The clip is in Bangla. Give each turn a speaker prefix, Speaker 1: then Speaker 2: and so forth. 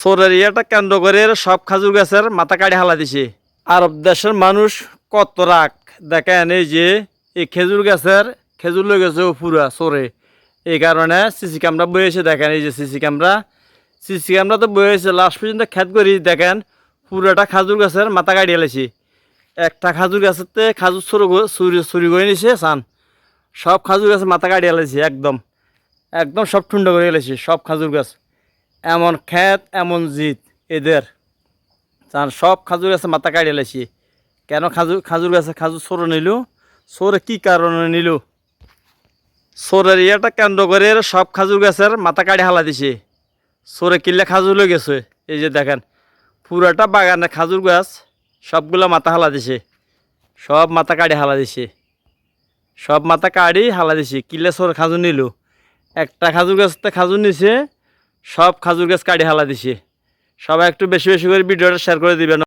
Speaker 1: সোরের ইয়েটা কেন্দ্র করে সব খাজুর গাছের মাথা কাটি হালা দিছে। আরব দেশের মানুষ কত রাগ। দেখেন এই যে, এই খেজুর গাছের, খেজুর লয়ে গেছে পুরা সরে। এই কারণে সিসি ক্যামেরা বয়েছে দেখেন, এই যে সিসি ক্যামেরা। সিসি ক্যামেরা তো বয়েছে লাস্ট পর্যন্ত খেত করি, দেখেন পুরোটা খাজুর গাছের মাথা কাটি হেলেছি একটা খাজুর গাছেতে খাজুর সরু চুরি চুরি করে নিছে সান সব খাজুর গাছের মাথা কাটি হেলেছি একদম। একদম সব ঠুন্ড করে হেলেছি সব খাজুর গাছ। এমন ক্ষেত এমন জিত এদের। চান সব খাজুর গাছে মাথা কাটি হেলেছি কেন খাজু, খাজুর গাছে খাজুর সরু নিল? সরে কি কারণে নিল? সরের ইয়েটা কেন্দ্র করে সব খাজুর গাছের মাথা কাটি হালা দিছে। সরে কিনলে খাজুর লয়ে গেছে। এই যে দেখেন, পুরাটা বাগানে খাজুর গাছ সবগুলো মাথা হালা দিছে। সব মাথা কাটি হালা দিছে। সব মাথা কাটি হালা দিছে। কিলে সর খাজুর নিল। একটা খাজুর গাছতে খাজুর নিছে সব খাজুর গাছ কাটি হালা দিছি। সবাই একটু বেশি বেশি করে ভিডিওটা শেয়ার করে দিবেন।